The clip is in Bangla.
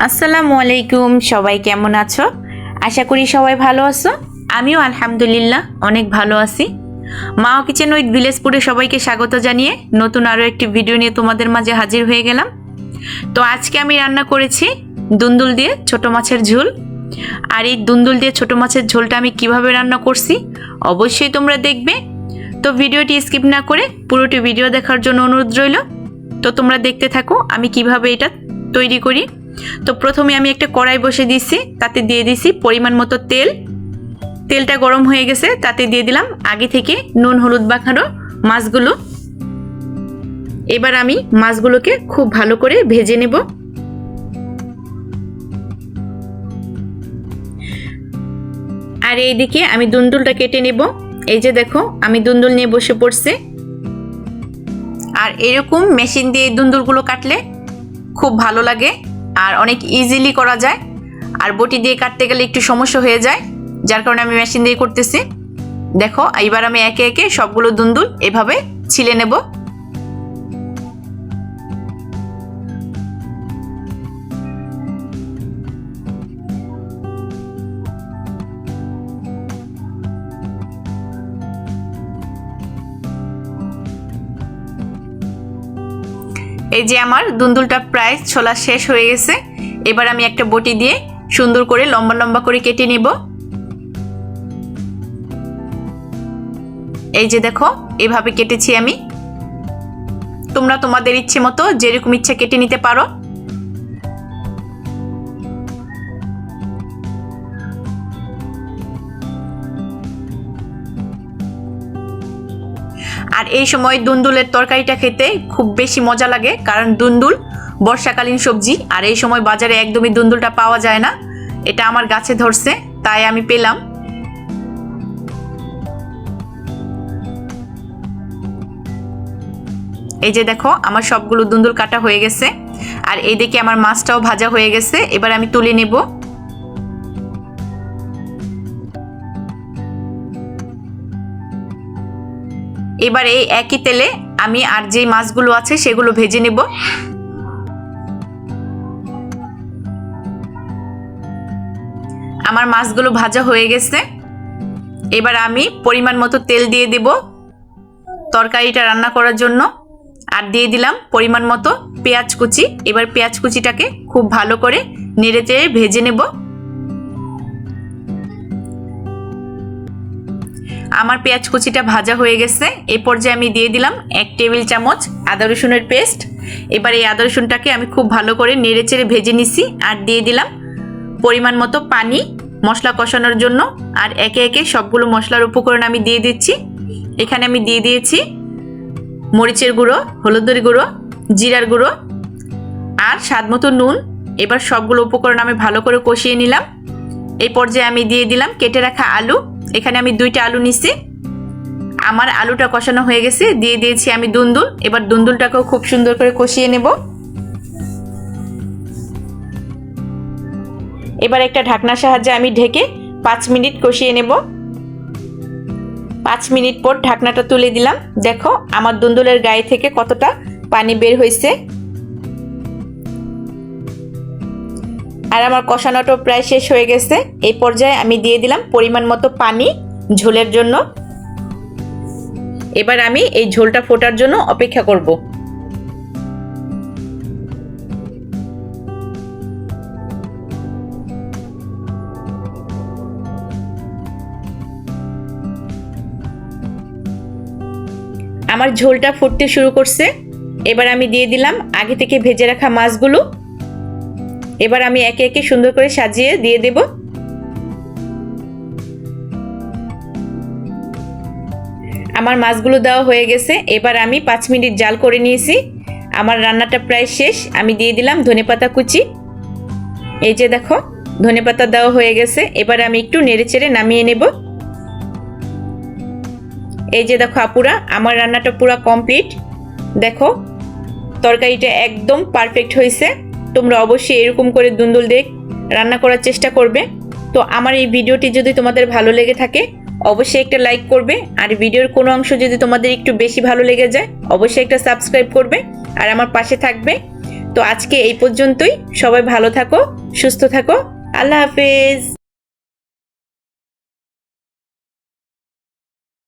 আসসালামু আলাইকুম, সবাই কেমন আছো? আশা করি সবাই ভালো আছো। আমিও আলহামদুলিল্লাহ অনেক ভালো আছি। মা কিচেন উইথ ভিলেজপুরে সবাইকে স্বাগত জানিয়ে নতুন আরও একটি ভিডিও নিয়ে তোমাদের মাঝে হাজির হয়ে গেলাম। তো আজকে আমি রান্না করেছি দুন্দুল দিয়ে ছোট মাছের ঝোল। আর এই দুন্দুল দিয়ে ছোট মাছের ঝোলটা আমি কীভাবে রান্না করছি অবশ্যই তোমরা দেখবে। তো ভিডিওটি স্কিপ না করে পুরোটি ভিডিও দেখার জন্য অনুরোধ রইল। তো তোমরা দেখতে থাকো আমি কীভাবে এটা তৈরি করি। তো প্রথমে আমি একটা কড়াই বসে দিয়েছি, তাতে দিয়ে দিছি পরিমাণ মতো তেল। তেলটা গরম হয়ে গেছে, তাতে দিয়ে দিলাম আগে থেকে নুন, হলুদ মাখানো মাছগুলো। এবার আমি মাছগুলোকে খুব ভালো করে ভেজে নেব। আর এইদিকে আমি দুন্দুলটা কেটে নেব। এই যে দেখো, আমি দুন্দুল নিয়ে বসে পড়ছে। আর এরকম মেশিন দিয়ে দুন্দুলগুলো কাটলে খুব ভালো লাগে। আর অনেক ইজিলি করা যায়। আর বটি দিয়ে কাটতে গেলে একটু সমস্যা হয়ে যায়, যার কারণে আমি মেশিন দিয়ে করতেছি। দেখো, এইবার আমি একে একে সবগুলো দুন্দুল এভাবে ছিলে নেব। এই যে আমার দুন্দুলটা প্রায় ছোলা শেষ হয়ে গেছে, এবার আমি একটা বটি দিয়ে সুন্দর করে লম্বা লম্বা করে কেটে নিব। এই যে দেখো, এভাবে কেটেছি আমি। তোমরা তোমাদের ইচ্ছে মতো যেরকম ইচ্ছা কেটে নিতে পারো। আর এই সময় দুন্দুলের তরকারিটা খেতে খুব বেশি মজা লাগে, কারণ দুন্দুল বর্ষাকালীন সবজি, আর এই সময় বাজারে একদমই দুন্দুলটা পাওয়া যায় না। এটা আমার গাছে ধরছে, তাই আমি পেলাম। এই যে দেখো, আমার সবগুলো দুন্দুল কাটা হয়ে গেছে, আর এইদিকে আমার মাছটাও ভাজা হয়ে গেছে, এবার আমি তুলে নেব। এবার এই একই তেলে আমি আর যে মাছগুলো আছে সেগুলো ভেজে নেব। আমার মাছগুলো ভাজা হয়ে গেছে। এবার আমি পরিমাণ মতো তেল দিয়ে দেব তরকারিটা রান্না করার জন্য। আর দিয়ে দিলাম পরিমাণ মতো পেঁয়াজ কুচি। এবার পেঁয়াজ কুচিটাকে খুব ভালো করে নেড়ে চেড়ে ভেজে নেব। আমার পেঁয়াজ কুচিটা ভাজা হয়ে গেছে। এই পর্যায়ে আমি দিয়ে দিলাম এক টেবিল চামচ আদা রসুনের পেস্ট। এবার এই আদা রসুনটাকে আমি খুব ভালো করে নেড়ে চেড়ে ভেজে নিছি আর দিয়ে দিলাম পরিমাণ মতো পানি, মশলা কষানোর জন্য। আর একে একে সবগুলো মশলার উপকরণ আমি দিয়ে দিচ্ছি। এখানে আমি দিয়ে দিয়েছি মরিচের গুঁড়ো, হলুদের গুঁড়ো, জিরার গুঁড়ো আর স্বাদ মতো নুন। এবার সবগুলো উপকরণ আমি ভালো করে কষিয়ে নিলাম। এই পর্যায়ে আমি দিয়ে দিলাম কেটে রাখা আলু। এখানে আমি দুইটা আলু নিছি। আমার আলুটা কষানো হয়ে গেছে, দিয়ে দিয়েছি আমি দুন্দুল। এবার দুন্দুলটাকেও খুব সুন্দর করে কষিয়ে নেব। এবার একটা ঢাকনার সাহায্যে আমি ঢেকে পাঁচ মিনিট কষিয়ে নেব। পাঁচ মিনিট পর ঢাকনাটা তুলে দিলাম। দেখো, আমার দুন্দুলের গায়ে থেকে কতটা পানি বের হয়েছে। আর আমার কষানোটা প্রায় শেষ হয়ে গেছে। এই পর্যায়ে আমি দিয়ে দিলাম পরিমাণ মতো পানি ঝোলের জন্য। এবার আমি এই ঝোলটা ফোটার জন্য অপেক্ষা করব। আমার ঝোলটা ফুটতে শুরু করছে। এবার আমি দিয়ে দিলাম আগে থেকে ভেজে রাখা মাছগুলো। এবার আমি একে একে সুন্দর করে সাজিয়ে দিয়ে দেব। আমার মাছগুলো দেওয়া হয়ে গেছে। এবার আমি পাঁচ মিনিট জাল করে নিয়েছি। আমার রান্নাটা প্রায় শেষ। আমি দিয়ে দিলাম ধনেপাতা কুচি। এই যে দেখো ধনেপাতা দেওয়া হয়ে গেছে। এবার আমি একটু নেড়ে চেড়ে নামিয়ে নেব। এই যে দেখো আপুরা, আমার রান্নাটা পুরো কমপ্লিট। দেখো, তরকারিটা একদম পারফেক্ট হয়েছে তোমরা অবশ্যই এরকম করে দুন্দুল দেখ রান্না করার চেষ্টা করবে। তো আমার এই ভিডিওটি যদি তোমাদের ভালো লেগে থাকে, অবশ্যই একটা লাইক করবে। আর ভিডিওর কোনো অংশ যদি তোমাদের একটু বেশি ভালো লেগে যায়, অবশ্যই একটা সাবস্ক্রাইব করবে। আর আমার পাশে থাকবে। তো আজকে এই পর্যন্তই। সবাই ভালো থাকো, সুস্থ থাকো। আল্লাহ হাফেজ।